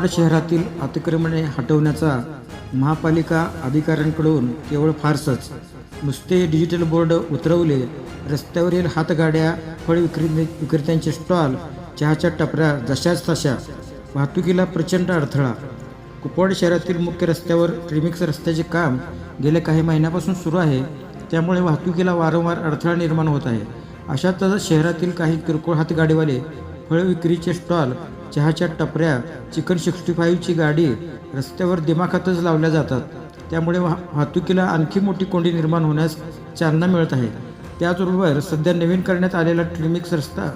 कुपवाड शहरातील अतिक्रमणे हटवण्याचा महापालिका अधिकाऱ्यांकडून केवळ फारसच. नुसते डिजिटल बोर्ड उतरवले रस्त्यावरील हातगाड्या फळ विक्री विक्रेत्यांचे स्टॉल चहाच्या टपऱ्या जशाच तशा. वाहतुकीला प्रचंड अडथळा. कुपवाड शहरातील मुख्य रस्त्यावर ट्रिमिक्स रस्त्याचे काम गेल्या काही महिन्यापासून सुरू आहे. त्यामुळे वाहतुकीला वारंवार अडथळा निर्माण होत आहे. अशातच शहरातील काही किरकोळ हातगाडीवाले फळ विक्रीचे स्टॉल चहाच्या टपऱ्या चिकन सिक्स्टी फाईव्हची गाडी रस्त्यावर दिमाखातच लावल्या जातात. त्यामुळे वाह वाहतुकीला आणखी मोठी कोंडी निर्माण होण्यास चालना मिळत आहे. त्याचबरोबर सध्या नवीन करण्यात आलेला ट्रिमिक्स रस्ता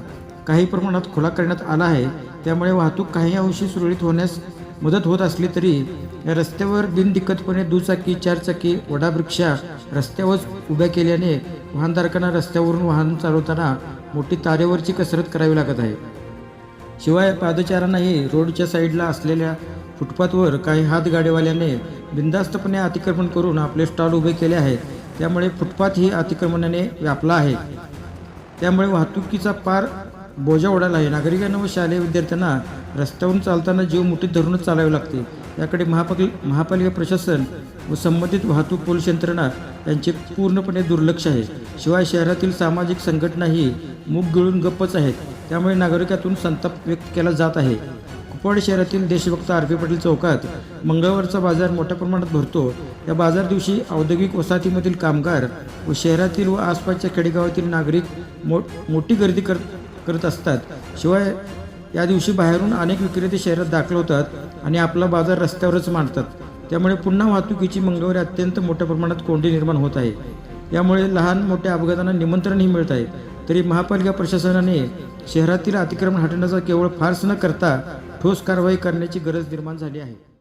काही प्रमाणात खुला करण्यात आला आहे. त्यामुळे वाहतूक काही अंशी सुरळीत होण्यास मदत होत असली तरी या रस्त्यावर बिनदिक्कतपणे दुचाकी चारचाकी वडावृक्षा रस्त्यावर उभ्या केल्याने वाहनधारकांना रस्त्यावरून वाहन चालवताना मोठी तारेवरची कसरत करावी लागत आहे. शिवाय पादचाऱ्यांनाही रोडच्या साईडला असलेल्या फुटपाथवर काही हातगाडीवाल्याने बिंदास्तपणे अतिक्रमण करून आपले स्टॉल उभे केले आहेत. त्यामुळे फुटपाथ ही अतिक्रमणाने व्यापला आहे. त्यामुळे वाहतुकीचा पार बोजा उडाला आहे. नागरिकांना व शालेय विद्यार्थ्यांना रस्त्यावरून चालताना जीव मुठीत धरूनच चालावे लागते. याकडे महापाल महापालिका प्रशासन व संबंधित वाहतूक पोलीस यंत्रणा यांचे पूर्णपणे दुर्लक्ष आहे. शिवाय शहरातील सामाजिक संघटनाही मूग गिळून गप्पच आहेत. त्यामुळे नागरिकातून संताप व्यक्त केला जात आहे. कुपवाड शहरातील देशभक्त आर पी पाटील चौकात मंगळवारचा बाजार मोठ्या प्रमाणात भरतो. या बाजार दिवशी औद्योगिक वसाहतीमधील कामगार व शहरातील व आसपासच्या खेडेगावातील नागरिक मो मोठी गर्दी कर करत असतात. शिवाय या दिवशी बाहेरून अनेक विक्रेते शहरात दाखल होतात आणि आपला बाजार रस्त्यावरच मांडतात. त्यामुळे पुन्हा वाहतुकीची मंगळवारी अत्यंत मोठ्या प्रमाणात कोंडी निर्माण होत आहे. यामुळे लहान मोठ्या अपघातांना निमंत्रणही मिळत आहे. तरी महापालिका प्रशासनाने शहरातील अतिक्रमण हटवण्याचा केवळ फार्स न करता ठोस कारवाई करण्याची गरज निर्माण झाली आहे.